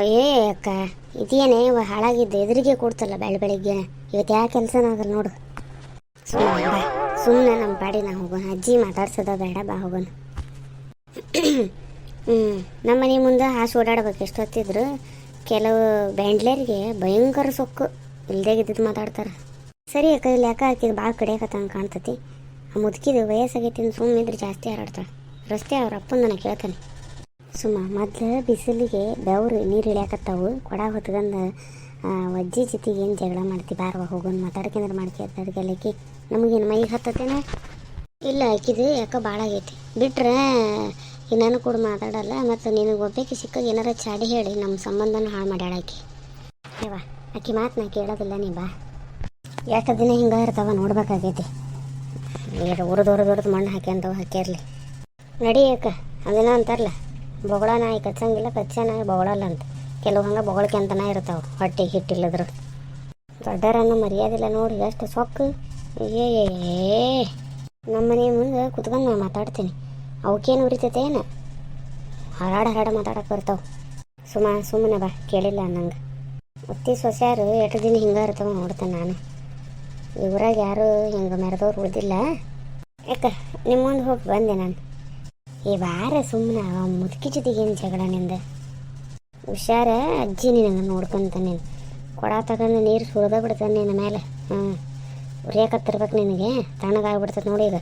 ಅಯ್ಯೇ ಅಕ್ಕ, ಇದೇನೇ ಹಾಳಾಗಿದ್ದು ಎದುರಿಗೆ ಕೊಡ್ತಲ್ಲ ಬೆಳ ಬೆಳಿಗ್ಗೆ. ಇವತ್ತು ಯಾವ ಕೆಲಸನ ಆಗಲ್ಲ ನೋಡು ಸುಮ್ಮನೆ ಸುಮ್ಮನೆ ನಮ್ಮ ಪಾಡಿ ನಾ ಹೋಗೋಣ ಅಜ್ಜಿ ಮಾತಾಡ್ಸೋದ ಬೇಡ, ಬಾ ಹೋಗೋಣ. ಹ್ಞೂ ನಮ್ಮ ಮನೆ ಮುಂದೆ ಹಾಸು ಓಡಾಡ್ಬೇಕು. ಎಷ್ಟೊತ್ತಿದ್ರು ಕೆಲವು ಬ್ಯಾಂಡ್ಲೇರಿಗೆ ಭಯಂಕರ ಸೊಕ್ಕು. ಇಲ್ದೇ ಇದ್ದಿದ್ದು ಮಾತಾಡ್ತಾರೆ. ಸರಿ ಅಕ್ಕ, ಇಲ್ಲಿ ಯಾಕೆ ಹಾಕಿದ್ರು ಭಾಳ ಕಡಿಯಾಕತ್ತಂಗೆ ಕಾಣ್ತತಿ. ಮುದುಕಿದು ವಯಸ್ಸಾಗೈತಿ ಸುಮ್ಮನಿದ್ರೆ ಜಾಸ್ತಿ ಹಾರಾಡ್ತಾಳೆ. ರಸ್ತೆ ಅವ್ರ ಅಪ್ಪನ ನಾನು ಕೇಳ್ತಾನೆ. ಸುಮ್ಮ ಮೊದ್ಲು ಬಿಸಿಲಿಗೆ ಬೆವರು ನೀರು ಇಳಿಯಾಕತ್ತಾವು. ಕೊಡ ಹೊತ್ಕೊಂಡು ಅಜ್ಜಿ ಜೊತೆಗೆ ಏನು ಜಗಳ ಮಾಡ್ತಿ? ಬಾರವ ಹೋಗೋನ್ ಮಾತಾಡ್ಕೊಂಡ್ರೆ ಮಾಡ್ಕೇತ ಅದಕ್ಕೆಲ್ಲಕಿ ನಮಗೇನು ಮೈಗೆ ಹತ್ತತೇನ? ಇಲ್ಲ, ಆಕಿದು ಯಾಕೆ ಭಾಳ ಆಗೈತಿ. ಬಿಟ್ರೆ, ಇನ್ನೂ ನಾನು ಕೂಡ ಮಾತಾಡಲ್ಲ, ಮತ್ತು ನಿನಗೆ ಒಬ್ಬಕ್ಕೆ ಸಿಕ್ಕಾಗ ಏನಾರ ಚಾಡಿ ಹೇಳಿ ನಮ್ಮ ಸಂಬಂಧನ ಹಾಳು ಮಾಡ್ಯಾಳ ಆಕಿ. ಆಕಿ ಮಾತು ನಾ ಕೇಳೋದಿಲ್ಲ ನೀ ಬಾ. ಯಾಕೆ ದಿನ ಹಿಂಗೆ ಇರ್ತಾವ ನೋಡ್ಬೇಕಾಗೈತಿ. ಉರಿದು ಉರಿದು ಉರಿದು ಮಣ್ಣು ಹಾಕ್ಯಂತವ, ಹಾಕ್ಯಾರ್ಲಿ. ನಡಿ ಯಾಕೆ ಅದನ್ನ ಅಂತಾರಲ್ಲ ಬೊಗಳ ನಾಯಿ ಕಚ್ಚಂಗಿಲ್ಲ ಕಚ್ಚ ನಾಯಿ ಬೊಗಳಲ್ಲ ಅಂತ. ಕೆಲವು ಹಂಗೆ ಬೊಗಳಕ್ಕೆಂತನ ಇರ್ತಾವೆ, ಹೊಟ್ಟೆ ಹಿಟ್ಟಿಲ್ಲದ್ರು ದೊಡ್ಡರನ್ನ ಮರ್ಯಾದಿಲ್ಲ ನೋಡಿ ಎಷ್ಟು ಸೊಕ್ಕು. ಏ ನಮ್ಮ ಮನೆ ಮುಂದೆ ಕುತ್ಕೊಂಡು ನಾನು ಮಾತಾಡ್ತೀನಿ. ಅವಕ್ಕೇನು ಉರಿತೈತೆ ಏನು? ಹರಾಡ ಹರಾಡ ಮಾತಾಡಕ್ಕೆ ಬರ್ತಾವೆ. ಸುಮ ಸುಮ್ಮನೆ ಬಾ, ಕೇಳಿಲ್ಲ ಅನ್ನಂಗೆ. ಅತ್ತಿ ಸೊಸ್ಯಾರು ಎಷ್ಟು ದಿನ ಹಿಂಗೆ ಇರ್ತಾವೆ ನೋಡ್ತೇನೆ ನಾನು. ಇವ್ರಾಗ ಯಾರು ಹಿಂಗೆ ಮೆರೆದವ್ರು ಉಳಿದಿಲ್ಲ. ಯಾಕ ನಿಮ್ಮ ಮುಂದೆ ಹೋಗಿ ಬಂದೆ ನಾನು. ಈ ವಾರ ಸುಮ್ಮನೆ ಮುದುಕಿ ಜೊತೆಗೆ ಏನು ಜಗಳ ನಿಂದ? ಹುಷಾರ, ಅಜ್ಜಿ ನಿನಗೆ ನೋಡ್ಕೊಂತ ನೀನು ಕೊಡ ತಗೊಂಡು ನೀರು ಸುರಿದ ಬಿಡ್ತಾನೆ ನಿನ್ನ ಮೇಲೆ. ಹ್ಞೂ ಉರಿಯಾಕತ್ತಿರ್ಬೇಕು ನಿನಗೆ. ತಣ್ಣಗಾಗ್ಬಿಡ್ತದೆ ನೋಡಿ ಈಗ.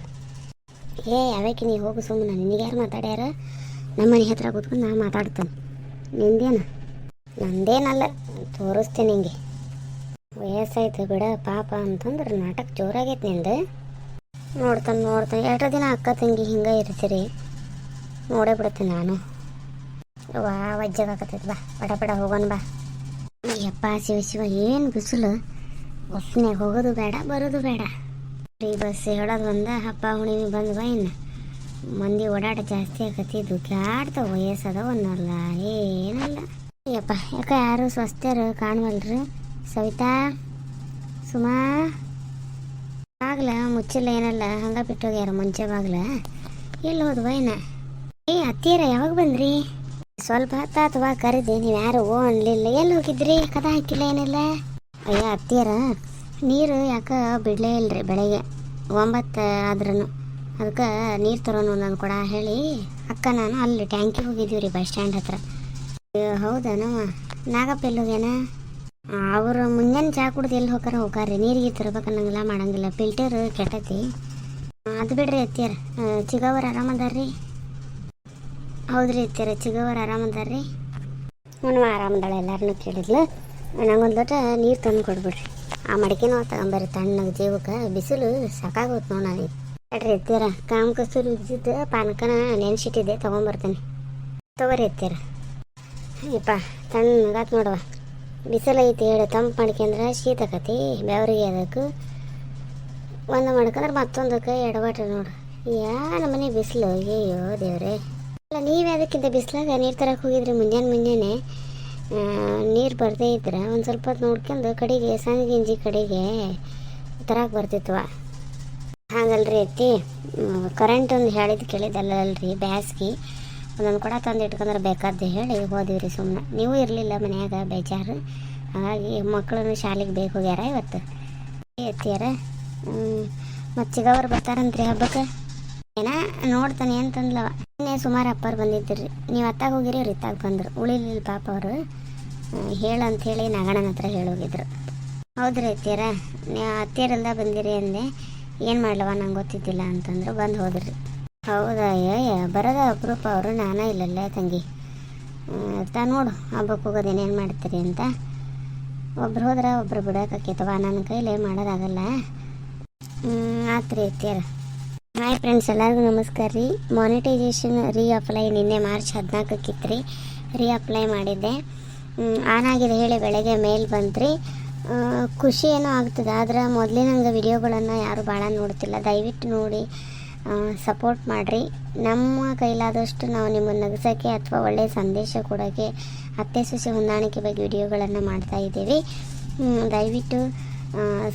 ಏ ಯಾವಕ್ಕೆ ನೀ ಹೋಗು ಸುಮ್ಮನೆ ನಿನಗೆ ಯಾರು ಮಾತಾಡ್ಯಾರ? ನಮ್ಮ ಮನೆ ಹತ್ರ ಕೂತ್ಕೊಂಡು ನಾ ಮಾತಾಡ್ತೇನೆ. ನಿಂದೇನು? ನಂದೇನಲ್ಲ ತೋರಿಸ್ತೇನೆ ಹಿಂಗೆ ವಯಸ್ಸಾಯ್ತು ಬಿಡ, ಪಾಪ ಅಂತಂದ್ರೆ ನಾಟಕ ಜೋರಾಗೈತೆ ನಿಂದು. ನೋಡ್ತಾನೆ ನೋಡ್ತಾನೆ. ಎರಡು ದಿನ ಅಕ್ಕ, ತಂಗಿ ಹಿಂಗೆ ಇರ್ತೀರಿ. ನೋಡೇ ಬಿಡ್ತೀನಿ ನಾನು. ವಾ ವಜ್ಜಾಗತ್ತೈತೆ ಬಾ ಪಡ ಪಡ ಹೋಗೋಣ ಬಾ. ಯಪ್ಪ ಶಿವ ಶಿವ, ಏನು ಬಿಸಿಲು. ಬಸ್ನಾಗ ಹೋಗೋದು ಬೇಡ, ಬರೋದು ಬೇಡ. ಫ್ರೀ ಬಸ್ ಹೇಳೋದು ಬಂದ ಹಬ್ಬ ಹುಣ್ಣಿಮೆ ಬಂದು ಬಾ ಇನ್ನು. ಮಂದಿ ಓಡಾಟ ಜಾಸ್ತಿ ದುಡ್ಡಾಡ್ತಾವ ವಯಸ್ಸದ ಒಂದಲ್ಲ ಏನಲ್ಲ. ಯಪ್ಪ ಯಾಕೆ ಯಾರು ಸ್ವಸ್ಥರು ಕಾಣುವಲ್ರಿ? ಸವಿತಾ? ಸುಮಾ? ಆಗ್ಲ, ಮುಚ್ಚಿಲ್ಲ, ಏನಲ್ಲ, ಹಂಗೆ ಬಿಟ್ಟೋಗ್ಯಾರ, ಮುಂಚೆ ಬಾಗ್ಲ? ಎಲ್ಲಿ ಹೋದ್ವ ಏನ ಏ ಅತ್ತಿಯರ ಯಾವಾಗ ಬಂದ್ರಿ? ಸ್ವಲ್ಪ ಹೊತ್ತಾತವಾ ಕರೆದೆ ನೀವು ಯಾರು ಓ ಅನ್ಲಿಲ್ಲ. ಎಲ್ಲಿ ಹೋಗಿದ್ರಿ? ಕದ ಹಾಕಿಲ್ಲ ಏನಿಲ್ಲ? ಅಯ್ಯ ಅತ್ತಿಯರ ನೀರು ಯಾಕೆ ಬಿಡಲೇ ಇಲ್ರಿ ಬೆಳಗ್ಗೆ. ಒಂಬತ್ತು ಆದ್ರೂ ಅದಕ್ಕೆ ನೀರು ತರೋನು ನಾನು ಕೊಡ ಹೇಳಿ. ಅಕ್ಕ ನಾನು ಅಲ್ಲಿ ಟ್ಯಾಂಕಿಗೆ ಹೋಗಿದ್ದೀವಿ ರೀ ಬಸ್ ಸ್ಟ್ಯಾಂಡ್ ಹತ್ರ. ಅಯ್ಯೋ, ಹೌದಾ ನಾವು ನಾಗಪ್ಪ ಎಲ್ಲಿ ಹೋಗ್ಯಾನ? ಅವರು ಮುಂಜಾನೆ ಚಾ ಕುಡ್ದು ಎಲ್ಲಿ ಹೋಗಾರ ಹೋಗಾರಿ ನೀರಿಗೆ ತರ್ಬೇಕನ್ನಂಗಿಲ್ಲ ಮಾಡಂಗಿಲ್ಲ. ಫಿಲ್ಟರ್ ಕೆಟ್ಟತಿ. ಅದು ಬಿಡ್ರಿ ಅತ್ತಿಯರ. ಚಿಗವರ್ ಆರಾಮದಾರ್ರಿ ಹೌದ್ರಿ ಅತ್ತಿಯರ ಚಿಗವರ ಆರಾಮದಾರ್ರಿ ಹ್ಞೂ ಆರಾಮದಾಳೆ ಎಲ್ಲಾರನ್ನೂ ಕೇಳಿದ್ಲು. ನಂಗೊಂದು ಲೋಟ ನೀರು ತಂದು ಕೊಡ್ಬಿಡ್ರಿ. ಆ ಮಡಿಕೆನೂ ತಗೊಂಬರ್ರಿ, ತಣ್ಣಗೆ ಜೀವಕ್ಕೆ, ಬಿಸಿಲು ಸಾಕಾಗೋತ್ ನೋಡಿ ಅಡ್ರಿ ಎತ್ತೀರ ಕಾಮ ಕಸ್ತೂರಿ ಇದ್ದಿದ್ದು ಪಾನಕನ ನೆನ್ಸಿಟ್ಟಿದ್ದೆ ತೊಗೊಂಬರ್ತೇನೆ. ತಗೋರಿ ಎತ್ತೀರ ಯಪ್ಪ ತಣ್ಣಗಾತ್ ನೋಡುವ ಬಿಸಿಲು ಐತಿ ಹೇಳಿ, ತಂಪು ಮಾಡ್ಕೊಂಡ್ರೆ ಶೀತ ಆಕತಿ, ಬೆವರಿಗೆ ಅದಕ್ಕೆ. ಒಂದು ಮಾಡ್ಕೊಂಡ್ರೆ ಮತ್ತೊಂದಕ್ಕೆ ಎಡವಾಟ್ರಿ ನೋಡು. ಯಾ ನಮ್ಮನೆ ಬಿಸಿಲು ಅಯ್ಯೋ ದೇವ್ರೆ. ಅಲ್ಲ, ನೀವು ಅದಕ್ಕಿಂತ ಬಿಸಿಲಾಗ ನೀರು ತರಕ್ಕೆ ಹೋಗಿದ್ರಿ ಮುಂಜಾನೆ ಮುಂಜಾನೆ? ನೀರು ಬರದೇ ಇದ್ರೆ, ಒಂದು ಸ್ವಲ್ಪ ಹೊತ್ತು ನೋಡ್ಕೊಂಡು ಕಡೆಗೆ ಸಣ್ಣ ಗಿಂಜಿ ಕಡೆಗೆ ತರಕ್ಕೆ ಬರ್ತಿತ್ವ. ಹಾಗಲ್ರಿ ಅತ್ತಿ ಕರೆಂಟ್ ಒಂದು ಹೇಳಿದ್ದು ಕೇಳಿದ್ದಲ್ಲಲ್ರಿ, ಬ್ಯಾಸ್ಗೆ. ಒಂದೊಂದು ಕೂಡ ತಂದು ಇಟ್ಕೊಂಡ್ರೆ ಬೇಕಾದ್ದು ಹೇಳಿ ಹೋದಿವ್ರಿ ಸುಮ್ಮನೆ ನೀವು ಇರಲಿಲ್ಲ ಮನ್ಯಾಗ, ಬೇಜಾರು. ಹಾಗಾಗಿ ಮಕ್ಕಳನ್ನು ಶಾಲೆಗೆ ಬೇಕು ಹೋಗ್ಯಾರ ಇವತ್ತು. ಎತ್ತಿಯಾರ ಮತ್ತು ಚಿಗವ್ರು ಬರ್ತಾರಂತ್ರಿ ಹಬ್ಬಕ್ಕೆ? ಏನ ನೋಡ್ತಾನೆ ಅಂತಂದ್ಲವ. ಇನ್ನೇ ಸುಮಾರು ಅಪ್ಪರು ಬಂದಿದ್ದಿರಿ ನೀವು ಅತ್ತಾಗ ಹೋಗಿರಿ, ಅವ್ರು ಇತ್ತಾಗ ಬಂದರು. ಉಳಿಲಿಲ್ಲ ಪಾಪ ಅವರು ಹೇಳಂಥೇಳಿ ಹೇಳಿ ನಾಗಣ್ಣನ ಹತ್ರ ಹೇಳೋಗಿದ್ರು ಹೌದ್ರಿ ಅತ್ತಿಯರ? ನೀವು ಅತ್ತಿಯರಿಂದ ಬಂದಿರಿ ಅಂದೆ. ಏನು ಮಾಡ್ಲವ ನಂಗೆ ಗೊತ್ತಿದ್ದಿಲ್ಲ ಅಂತಂದ್ರು ಬಂದು ಹೋದ್ರಿ. ಹೌದಾ ಅಯ್ಯ ಬರೋದ ಅಪರೂಪ ಅವರು, ನಾನೇ ಇಲ್ಲಲ್ಲೇ ತಂಗಿ. ತಾ ನೋಡು ಹಬ್ಬಕ್ಕೆ ಹೋಗೋದೇನು ಏನು ಮಾಡ್ತೀರಿ ಅಂತ. ಒಬ್ರು ಹೋದ್ರೆ ಒಬ್ರು ಬಿಡೋಕ್ಕಾಕೈತವ ನನ್ನ ಕೈಲೇ ಮಾಡೋದಾಗಲ್ಲ ಆತ್ರಿ ಅತ್ತಿಯರ. ಹಾಯ್ ಫ್ರೆಂಡ್ಸ್ ಎಲ್ಲರಿಗೂ ನಮಸ್ಕಾರ ರೀ. ಮಾನಿಟೈಸೇಷನ್ ರೀ ಅಪ್ಲೈ ನಿನ್ನೆ ಮಾರ್ಚ್ ಹದಿನಾಲ್ಕಕ್ಕಿತ್ತು ರೀ ರೀ ಅಪ್ಲೈ ಮಾಡಿದ್ದೆ ಆನ್ ಆಗಿದೆ ಹೇಳಿ ಬೆಳಗ್ಗೆ ಮೇಲ್ ಬಂತ್ರಿ. ಖುಷಿ ಏನೋ ಆಗ್ತದೆ, ಆದ್ರೆ ಮೊದಲಿನಂಗೆ ವಿಡಿಯೋಗಳನ್ನು ಯಾರು ಭಾಳ ನೋಡ್ತಿಲ್ಲ. ದಯವಿಟ್ಟು ನೋಡಿ ಸಪೋರ್ಟ್ ಮಾಡಿರಿ. ನಮ್ಮ ಕೈಲಾದಷ್ಟು ನಾವು ನಿಮ್ಮನ್ನು ನಗಿಸೋಕ್ಕೆ ಅಥವಾ ಒಳ್ಳೆಯ ಸಂದೇಶ ಕೊಡೋಕ್ಕೆ, ಅತ್ತೆ, ಸೊಸೆ ಹೊಂದಾಣಿಕೆ ಬಗ್ಗೆ ವಿಡಿಯೋಗಳನ್ನು ಮಾಡ್ತಾಯಿದ್ದೀವಿ ದಯವಿಟ್ಟು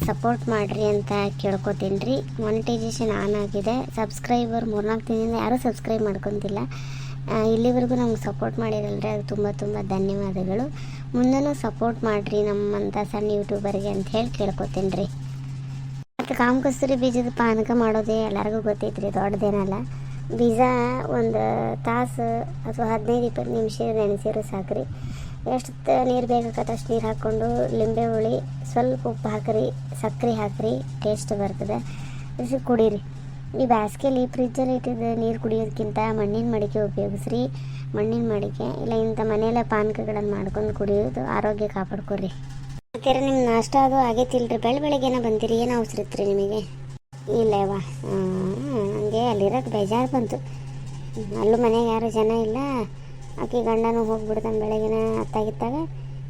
ಸಪೋರ್ಟ್ ಮಾಡಿರಿ ಅಂತ ಕೇಳ್ಕೊತೀನಿ ರೀ. ಮಾನಿಟೈಸೇಷನ್ ಆನ್ ಆಗಿದೆ. ಸಬ್ಸ್ಕ್ರೈಬರ್ ಮೂರ್ನಾಲ್ಕು ದಿನದಿಂದ ಯಾರೂ ಸಬ್ಸ್ಕ್ರೈಬ್ ಮಾಡ್ಕೊತಿಲ್ಲ. ಇಲ್ಲಿವರೆಗೂ ನಮ್ಗೆ ಸಪೋರ್ಟ್ ಮಾಡಿರಲ್ರಿ. ಅದು ತುಂಬ ತುಂಬ ಧನ್ಯವಾದಗಳು. ಮುಂದೆನೂ ಸಪೋರ್ಟ್ ಮಾಡಿರಿ ನಮ್ಮಂಥ ಸಣ್ಣ ಯೂಟ್ಯೂಬರ್ಗೆ ಅಂತ ಹೇಳಿ ಕೇಳ್ಕೊತೀನಿ ರೀ. ಮತ್ತು ಕಾಮಕಸ್ತೂರಿ ಬೀಜದ ಪಾನಕ ಮಾಡೋದೇ ಎಲ್ಲರಿಗೂ ಗೊತ್ತೈತ್ರಿ ದೊಡ್ಡದೇನಲ್ಲ. ಬೀಜ ಒಂದು ತಾಸು ಅಥವಾ ಹದಿನೈದು ಇಪ್ಪತ್ತು ನಿಮಿಷ ನೆನೆಸಿರೋ ಸಾಕ್ರಿ. ಎಷ್ಟು ನೀರು ಬೇಕಾಗತ್ತೆ ಅಷ್ಟು ನೀರು ಹಾಕ್ಕೊಂಡು ಲಿಂಬೆ ಹುಳಿ, ಸ್ವಲ್ಪ ಉಪ್ಪು ಹಾಕ್ರಿ, ಸಕ್ಕರೆ ಹಾಕ್ರಿ ಟೇಸ್ಟ್ ಬರ್ತದೆ. ಕುಡಿರಿ ಕುಡೀರಿ. ಈ ಬೇಸಿಗೆಲಿ ಫ್ರಿಜ್ಜಲ್ಲಿ ಇಟ್ಟಿದ್ದ ನೀರು ಕುಡಿಯೋದಕ್ಕಿಂತ ಮಣ್ಣಿನ ಮಡಿಕೆ ಉಪಯೋಗಿಸ್ರಿ. ಮಣ್ಣಿನ ಮಡಿಕೆ ಇಲ್ಲ ಇಂಥ ಮನೆಯಲ್ಲೇ ಪಾನಕಗಳನ್ನು ಮಾಡ್ಕೊಂಡು ಕುಡಿಯೋದು ಆರೋಗ್ಯ ಕಾಪಾಡ್ಕೊರಿ ಮತ್ತೆ ನಿಮ್ಮ ನಾಷ್ಟ ಅದು ಆಗೈತಿಲ್ರಿ. ಬೆಳ ಬೆಳಗ್ಗೆನ ಬಂದಿರಿ ಏನು ರೀ ನಿಮಗೆ? ಇಲ್ಲವ ಹಂಗೆ ಅಲ್ಲಿರೋಕೆ ಬೇಜಾರು ಬಂತು. ಅಲ್ಲೂ ಮನೆಗೆ ಯಾರು ಜನ ಇಲ್ಲ. ಆಕೆ ಗಂಡನೂ ಹೋಗ್ಬಿಡ್ತಾನೆ ಬೆಳಗಿನ ಹತ್ತಾಗಿತ್ತಾಗ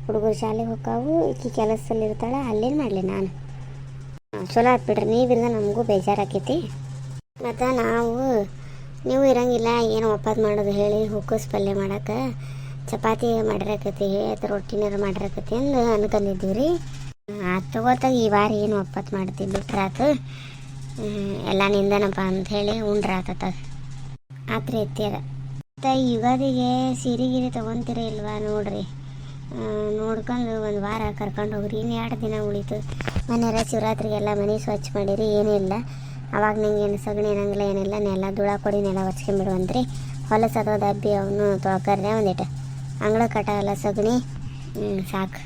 ಹುಡುಗರು ಶಾಲೆಗೆ ಹೋಗ್ತಾವು ಈಕಿ ಕೆಲಸದಲ್ಲಿ ಇರ್ತಾಳೆ ಅಲ್ಲೇನು ಮಾಡಲಿ ನಾನು. ಚಲೋ ಆತ್ ಬಿಡ್ರಿ ನೀವಿಲ್ಲ ನಮಗೂ ಬೇಜಾರಾಕೈತಿ. ಮತ್ತು ನಾವು, ನೀವು ಇರಂಗಿಲ್ಲ, ಏನು ಒಪ್ಪತ್ತು ಮಾಡೋದು ಹೇಳಿ ಹುಕ್ಕಸ್ ಪಲ್ಯ ಮಾಡೋಕೆ, ಚಪಾತಿ ಮಾಡಿರಕತಿ ಅಥವಾ ರೊಟ್ಟಿನಾರು ಮಾಡಿರಕತಿ ಅಂದು ಅನ್ಕೊಂಡಿದ್ದೀವಿ ರೀ ಅದು ತಗೋತಾಗ ಈ ವಾರ ಏನು ಒಪ್ಪತ್ತು ಮಾಡ್ತೀವಿ ಬಿಟ್ರಾತು ಎಲ್ಲ ನಿಂದನಪ್ಪ ಅಂತ ಹೇಳಿ ಉಂಡ್ರಾತತ ಆತ್ರಿ ಎತ್ತೀರ ಮತ್ತು ಯುಗಾದಿಗೆ ಸೀರೆ ಗೀರೆ ತೊಗೊತೀರ ಇಲ್ವಾ ನೋಡ್ರಿ. ನೋಡ್ಕೊಂಡು ಒಂದು ವಾರ ಕರ್ಕೊಂಡು ಹೋಗ್ರಿ. ಇನ್ನು ಎರಡು ದಿನ ಉಳಿತು. ಮನೆಯರ ಶಿವರಾತ್ರಿಗೆಲ್ಲ ಮನೆ ಸ್ವಚ್ಛ ಮಾಡಿರಿ ಏನಿಲ್ಲ ಅವಾಗ ನಂಗೆ ಏನು ಸಗಣಿ ಏನಂಗಿಲ್ಲ ಏನಿಲ್ಲ ನೆಲ ಧೂಳ ಕೊಡಿ, ನೆಲ ಒಚ್ಕೊಂಬಿಡುವಂತ್ರಿ ಹೊಲಸು ಅಥವಾ ದಬ್ಬಿ, ಅವನು ತೊಳ್ಕರ್ರೆ ಒಂದಿಟ್ಟು ಅಂಗಳ ಕಟ ಎಲ್ಲ ಸಗಣಿ. ಸಾಕು.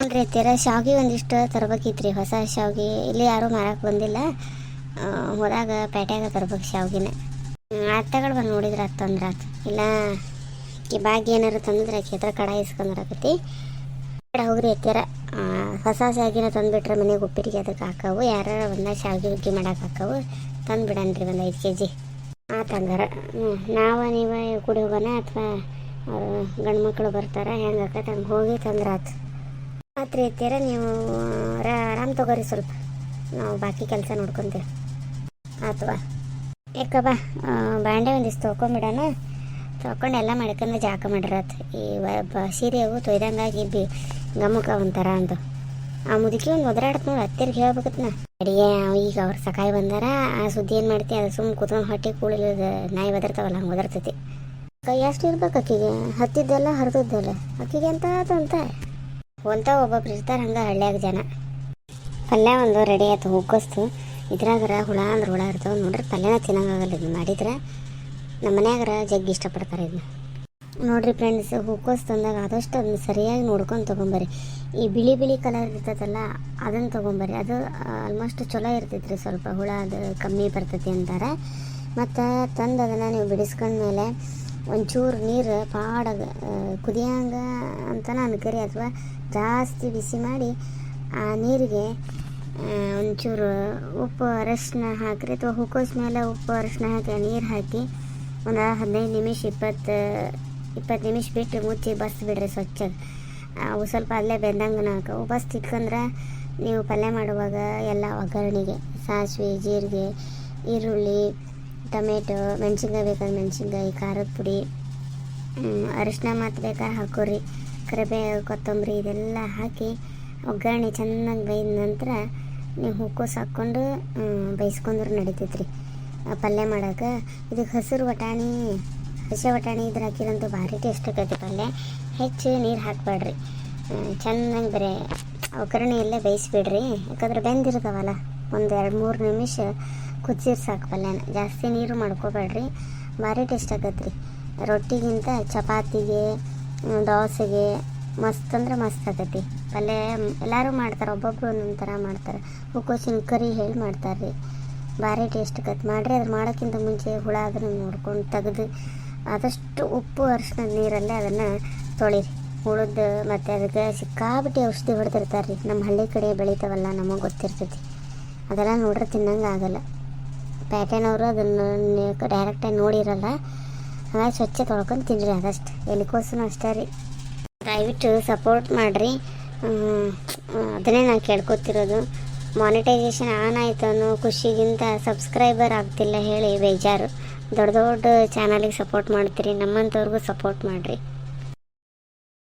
ನೋಡ್ರಿ, ತೀರ ಶಾವಿಗೆ ಒಂದಿಷ್ಟು ತರ್ಬೇಕಿತ್ರಿ. ಹೊಸ ಶಾವಿಗೆ. ಇಲ್ಲಿ ಯಾರೂ ಮಾರಕ್ಕೆ ಬಂದಿಲ್ಲ. ಹೋದಾಗ ಪೇಟ್ಯಾಗ ತರ್ಬೇಕು ಶಾವ್ಗಿನ. ಅತ್ತಗಳು ಬಂದು ನೋಡಿದ್ರೆ ಅದು ತೊಂದ್ರೆ ಆತು ಇಲ್ಲ ಈ ಬಾಗಿ ಏನಾರು ತಂದಿದ್ರೆ ಆಕೆ ಹತ್ರ ಕಡ ಇಸ್ಕೊಂಡ್ರಾಕತಿ ಕಡೆ ಹೋಗ್ರಿ ಎತ್ತಿರ ಆ, ಹೊಸ ಶಾವಿಗೆನ ತಂದುಬಿಟ್ರೆ ಮನೆಗೆ ಉಪ್ಪಿರಿಗೆ ಅದಕ್ಕೆ ಹಾಕವು. ಯಾರು ಒಂದ ಶಾವಿಗೆ ಹುಗ್ಗಿ ಮಾಡಕ್ಕೆ ಹಾಕವು. ತಂದು ಬಿಡನ್ರಿ ಒಂದು ಐದು ಕೆ ಜಿ ಆತಂಗಾರ ಹ್ಞೂ ನಾವು ನೀವು ಕುಡಿ ಹೋಗೋಣ ಅಥವಾ ಅವರು ಗಂಡು ಮಕ್ಕಳು ಬರ್ತಾರೆ ಹೆಂಗೆ ಆಕತ್ತೆ ಹಂಗೆ ಹೋಗಿ ತಂದ್ರೆ ಆತು. ರಾತ್ರಿ ಎತ್ತೀರ ನೀವು ಆರಾಮ್ ತಗೋರಿ ಸ್ವಲ್ಪ. ನಾವು ಬಾಕಿ ಕೆಲಸ ನೋಡ್ಕೊಂತೀವಿ. ಆತವಾ? ಯಾಕಬ್ಬ ಬಾಂಡೆ ಒಂದಿಷ್ಟು ತೊಗೊಂಬಿಡೋಣ ತೊಗೊಂಡು ಎಲ್ಲ ಮಾಡ್ಕೊಂಡು ಜಾಕ ಮಾಡಿರತ್. ಈ ಬ- ಸೀರೆ ಅವು ತೊಯ್ದಂಗಾಗಿ ಬಿ ಗಮಕ ಒಂಥರ ಅಂದು. ಆ ಮುದುಕಿ ಒಂದು ಒದರಾಡತ್ ನೋಡಿ ಹತ್ತಿರ ಹೇಳ್ಬೇಕತ್ ನಾ ಅಡಿಗೆ ಈಗ ಅವ್ರ ಸಕಾಯಿ ಬಂದಾರ. ಆ ಸುದ್ದಿ ಏನು ಮಾಡ್ತಿ, ಅದು ಸುಮ್ಮನೆ ಕುತ್ಕೊಂಡು ಹೊಟ್ಟೆ ಕೂಳಿಲ್ಲ ನಾಯಿ ಒದರ್ತಾವಲ್ಲ, ಹಂಗೆ ಒದರ್ತೈತಿ. ಕೈ ಎಷ್ಟು ಇರ್ಬೇಕು ಅಕ್ಕಿಗೆ? ಹತ್ತಿದ್ದೆಲ್ಲ, ಹರಿದದ್ದೆಲ್ಲ. ಅಕ್ಕಿಗೆ ಅಂತ ಅಂತ. ಹೊಂತ ಒಬ್ಬೊಬ್ರು ಇರ್ತಾರೆ, ಹಂಗೆ ಹಳ್ಳಿಯಾಗ ಜನ. ಪಲ್ಯ ಒಂದು ರೆಡಿ ಆಯ್ತು ಹೂಕೋಸ್ತು ಇದ್ರಾಗರ ಹುಳ ಅಂದ್ರೆ ಹುಳ ಇರ್ತಾವೆ ನೋಡ್ರಿ, ಪಲ್ಯನ ತಿನ್ನಂಗಾಗಲ್ಲ ಇದನ್ನ ಮಾಡಿದ್ರೆ ನಮ್ಮ ಮನ್ಯಾಗರ ಜಗ್ಗಿ ಇಷ್ಟಪಡ್ತಾರೆ ಇದನ್ನ ನೋಡ್ರಿ ಫ್ರೆಂಡ್ಸ್ ಹೂಕೋಸ್ ತಂದಾಗ ಆದಷ್ಟು ಅದನ್ನ ಸರಿಯಾಗಿ ನೋಡ್ಕೊಂಡು ತೊಗೊಂಬರ್ರಿ ಈ ಬಿಳಿ ಬಿಳಿ ಕಲರ್ ಇರ್ತೈತಲ್ಲ ಅದನ್ನು ತೊಗೊಂಬರ್ರಿ ಅದು ಆಲ್ಮೋಸ್ಟ್ ಚಲೋ ಇರ್ತೈತ್ರಿ ಸ್ವಲ್ಪ ಹುಳ ಅದು ಕಮ್ಮಿ ಬರ್ತೈತಿ ಅಂತಾರೆ. ಮತ್ತು ತಂದು ಅದನ್ನು ನೀವು ಬಿಡಿಸ್ಕೊಂಡ್ಮೇಲೆ ಒಂಚೂರು ನೀರು ಪಾಡ ಕುದಿಯಂಗ ಅಂತಲೇ ಅನ್ಕರಿ, ಅಥವಾ ಜಾಸ್ತಿ ಬಿಸಿ ಮಾಡಿ ಆ ನೀರಿಗೆ ಒಂಚೂರು ಉಪ್ಪು ಅರಶಿನ ಹಾಕಿರಿ. ಅಥವಾ ಹುಕೋಸ್ ಮೇಲೆ ಉಪ್ಪು ಅರಶಿನ ಹಾಕಿ ನೀರು ಹಾಕಿ ಒಂದು ಹದಿನೈದು ನಿಮಿಷ, ಇಪ್ಪತ್ತು ಇಪ್ಪತ್ತು ನಿಮಿಷ ಬಿಟ್ಟು ಮುಚ್ಚಿ ಬಸ್ ಬಿಡ್ರಿ ಸ್ವಚ್ಛ. ಅವು ಸ್ವಲ್ಪ ಅಲ್ಲೇ ಬೆಂದಂಗನ ಹಾಕವು ಬಸ್ ಇಟ್ಕೊಂಡ್ರೆ ನೀವು ಪಲ್ಯ ಮಾಡುವಾಗ ಎಲ್ಲ ಒಗ್ಗರಣೆಗೆ, ಸಾಸಿವೆ, ಜೀರಿಗೆ, ಈರುಳ್ಳಿ, ಟೊಮೆಟೊ, ಮೆಣಸಿನ್ಕಾಯಿ ಬೇಕಾದ್ರೆ ಮೆಣಸಿನ್ಕಾಯಿ, ಖಾರದ ಪುಡಿ ಅರಿಶಿನ ಮತ್ತು ಬೇಕಾದ್ರೆ ಹಾಕೋರಿ. ಕರಿಬೇವು, ಕೊತ್ತಂಬರಿ ಇದೆಲ್ಲ ಹಾಕಿ ಒಗ್ಗರಣೆ ಚೆನ್ನಾಗಿ ಬೈದ ನಂತರ ನೀವು ಹೂಕೋಸ್ ಹಾಕ್ಕೊಂಡು ಬೇಯಿಸ್ಕೊಂಡ್ರೆ ನಡೀತೈತ್ರಿ. ಆ, ಪಲ್ಯ ಮಾಡೋಕೆ. ಇದಕ್ಕೆ ಹಸಿರು ವಟಾಣಿ ಹಸಿ ವಟಾಣಿ ಇದ್ರ ಹಾಕಿರಂತೂ ಭಾರಿ ಟೇಸ್ಟ್ ಆಕೈತಿ ಪಲ್ಯ. ಹೆಚ್ಚು ನೀರು ಹಾಕಬೇಡ್ರಿ. ಚೆನ್ನಾಗಿ ಬರೀ ಒಗ್ಗರಣೆಯಲ್ಲೇ ಬೇಯಿಸ್ಬಿಡ್ರಿ. ಯಾಕಂದ್ರೆ ಬೆಂದಿರ್ತಾವಲ್ಲ ಒಂದು ಎರಡು ಮೂರು ನಿಮಿಷ ಕುದಿಸಿರ್ ಸಾಕು ಪಲ್ಯನ. ಜಾಸ್ತಿ ನೀರು ಮಾಡ್ಕೋಬೇಡ್ರಿ. ಭಾರಿ ಟೇಸ್ಟ್ ಆಗತ್ತೆ ರೀ ರೊಟ್ಟಿಗಿಂತ ಚಪಾತಿಗೆ ದೋಸೆಗೆ ಮಸ್ತ್ ಅಂದ್ರೆ ಮಸ್ತ್ ಆಗತ್ತೆ ಪಲ್ಯ ಎಲ್ಲರೂ ಮಾಡ್ತಾರೆ, ಒಬ್ಬೊಬ್ರು ಒಂದೊಂದು ಥರ ಮಾಡ್ತಾರೆ. ಹೂಕೋಸಿನ ಕರಿ ಹೇಳಿ ಮಾಡ್ತಾರೆ ರೀ ಭಾರಿ ಟೇಸ್ಟ್ ಆಗತ್ತೆ ಮಾಡಿರಿ, ಅದು ಮಾಡೋಕ್ಕಿಂತ ಮುಂಚೆ ಹುಳ ಅದನ್ನು ನೋಡ್ಕೊಂಡು ತೆಗೆದು ಆದಷ್ಟು ಉಪ್ಪು ಅರಿಶಿನ ನೀರಲ್ಲೇ ಅದನ್ನು ತೊಳಿರಿ. ಹುಳದ್ದು ಮತ್ತು ಅದಕ್ಕೆ ಸಿಕ್ಕಾಬಿಟ್ಟು ಔಷಧಿ ಹೊಡೆದಿರ್ತಾರೆ ರೀ ನಮ್ಮ ಹಳ್ಳಿ ಕಡೆ ಬೆಳಿತಾವಲ್ಲ, ನಮಗೆ ಗೊತ್ತಿರ್ತೈತಿ. ಅದೆಲ್ಲ ನೋಡ್ರೆ ತಿನ್ನಂಗೆ ಆಗಲ್ಲ. ಪ್ಯಾಟೆನವರು ಅದನ್ನು ಡೈರೆಕ್ಟಾಗಿ ನೋಡಿರಲ್ಲ, ಹಾಗಾಗಿ ಸ್ವಚ್ಛ ತೊಳ್ಕೊಂಡು ತಿನ್ನಿರಿ ಅದಷ್ಟು ಎಲ್ಲಿಗೋಸ್ಕರ ಅಷ್ಟೇ ರೀ. ದಯವಿಟ್ಟು ಸಪೋರ್ಟ್ ಮಾಡಿರಿ. ಅದನ್ನೇ ನಾನು ಕೇಳ್ಕೊತಿರೋದು. ಮಾನಿಟೈಸೇಷನ್ ಆನ್ ಆಯಿತು ಅನ್ನೋ ಖುಷಿಗಿಂತ ಸಬ್ಸ್ಕ್ರೈಬರ್ ಆಗ್ತಿಲ್ಲ ಹೇಳಿ ಬೇಜಾರು. ದೊಡ್ಡ ದೊಡ್ಡ ಚಾನಲಿಗೆ ಸಪೋರ್ಟ್ ಮಾಡ್ತೀರಿ ನಮ್ಮಂಥವ್ರಿಗೂ ಸಪೋರ್ಟ್ ಮಾಡಿರಿ.